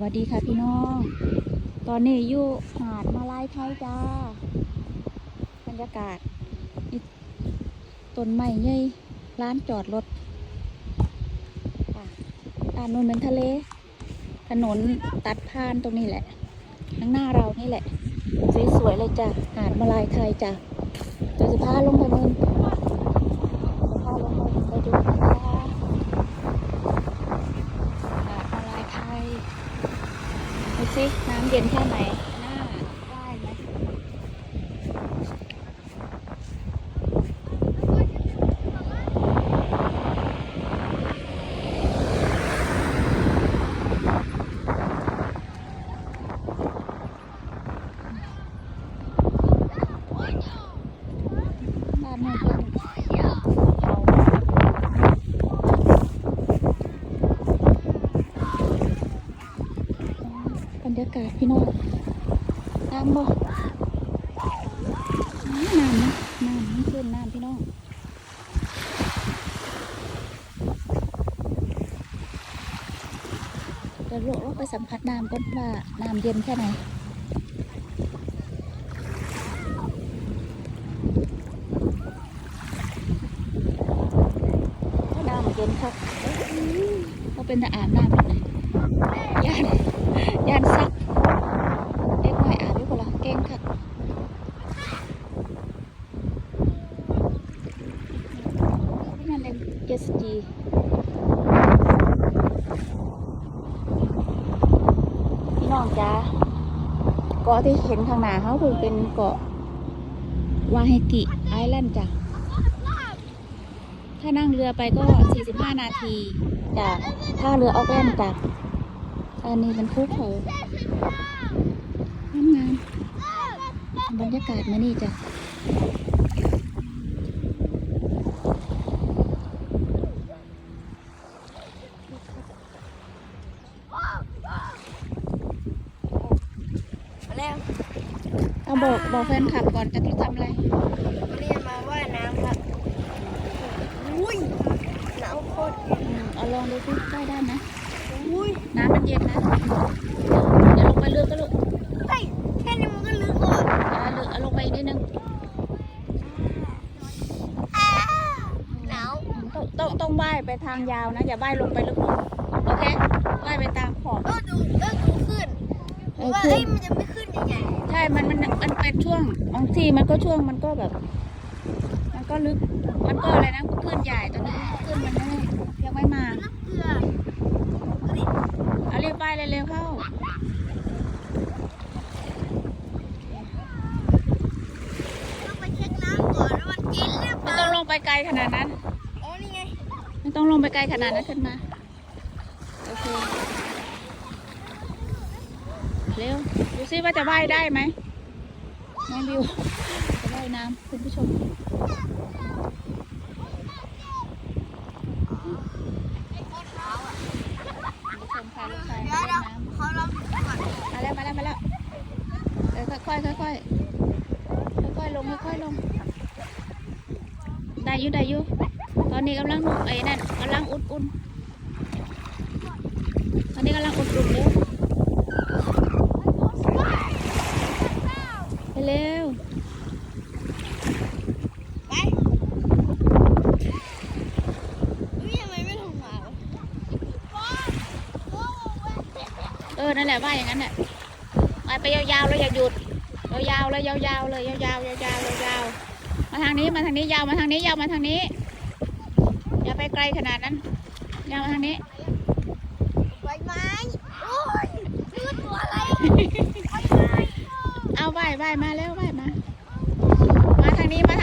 วัสดีค่ะพี่น้อง ตอนนี้อยู่หาดมาลายไทยจ้า บรรยากาศต้นไม้ใหญ่ร้านจอดรถด้านนู้นเป็นทะเล ถนนตัดผ่านตรงนี้แหละ ข้างหน้าเรานี่แหละ สวยๆเลยจ้ะหาดมาลายไทยจ้ะเดี๋ยวจะพาลงไปมึงจะพาลงไปไปดูนะคะหาดมาลายไทย ดูสิน้ำ เย็นแค่ไหนหน้าได้ไหมด้านโน้นเป็นเขาบ รรยากาศพี่น้องน้ำบ่น้ำนะน้ำนี่คือนน้ำพี่น้องเดี๋ยวเราไปสัมผัสน้ำก่อนว่าน้ำเย็นแค่ไหนน้ำเย็นครับก็เป็นอาบน้ำแบบไหน ยานยานซักเด็กน้อยอาบอยู่คนละเก่งค่ะนั่นเองเจสกีพี่น้องจ้าเกาะที่เห็นข้างหน้าเขาคือเป็นเกาะวาเฮกิไอแลนด์จ้ะ ถ้านั่งเรือไปก็ 45 นาที จากท่าเรือออกแลนด์จากอันนี้เป็นภูเขางามงามๆบรรยากาศมานี่จ้ะเอาบอกบอกแฟนคลับก่อนจะต้องทำอะไรเรียนมาว่ายน้ำครับอุ้ยหนาวโค ตรอืมเอาลองดูสิได้ได้ไหมอุ้ยน้ำมันเย็นนะเดี๋ยวลงไปเรือก็ลูกเฮ้ยแค่นี้มันก็ลึกก่อนอ่าเรือเอาลงไปอีกนิดนึงหนาวต้องต้องต้องว่ายไปทางยาวนะอย่าว่ายลงไปลึกๆโอเคว่ายไปตามขอบเออดูเออดูขึ้นเออว่าขึ้เอ้นยมันจะไม่ขึ้นยังไงใช่มันมันมันเป็นช่วงบางทีมันก็ช่วงมันก็แบบ มันก็ลึกมันก็อะไรนะขึ้นใหญ่ตอนนี้ขึ้นมันไม่ยังไม่มา น้ำเกลือ เอาเรียบไปเร็วๆเข้า ต้องไปเช็คน้ำก่อนว่ามันกินหรือเปไม่ล่าต้องลงไปไกลขนาดนั้นอ๋อนี่ไง ไม่ต้องลงไปไกลขนาดนั้นขึ้นมา โอเค เร็ว ดูซิว่าจะว่ายได้ไหมน้องบิว จะว่ายน้ำคุณผู้ชมคุณผู้ชมพาลูกชาย เดี๋ มา ยว เล่ เดี๋ยวน น้ำ เขาลองก่อน มาแล้วมาแล้วมาแล้วเออค่อยๆค่อยๆค่อยๆลงค่อยๆลง ได้อยู่ได้อยู่ตอนนี้กำลังนุ่มไอ้นั่นกำลังอุ่นๆตอนนี้กำลังอุ่นๆเร็วไปเร็วไปทำไมไม่ลงมาเออ นั่นแหละว่าอย่างนั้นแหละ ไปไปยาวๆเลยอย่าหยุดยาวๆเลยยาวๆเลยยาวๆยาวๆยาวๆมาทางนี้มาทางนี้ยาวมาทางนี้ยาวมาทางนี้ อย่าไปไกลขนาดนั้นยาวมาทางนี้ใบไม้โอ้ยยืดตัวอะไรเอาไหว้ไหว้มาแล้วไหว้มา มาทางนี้มา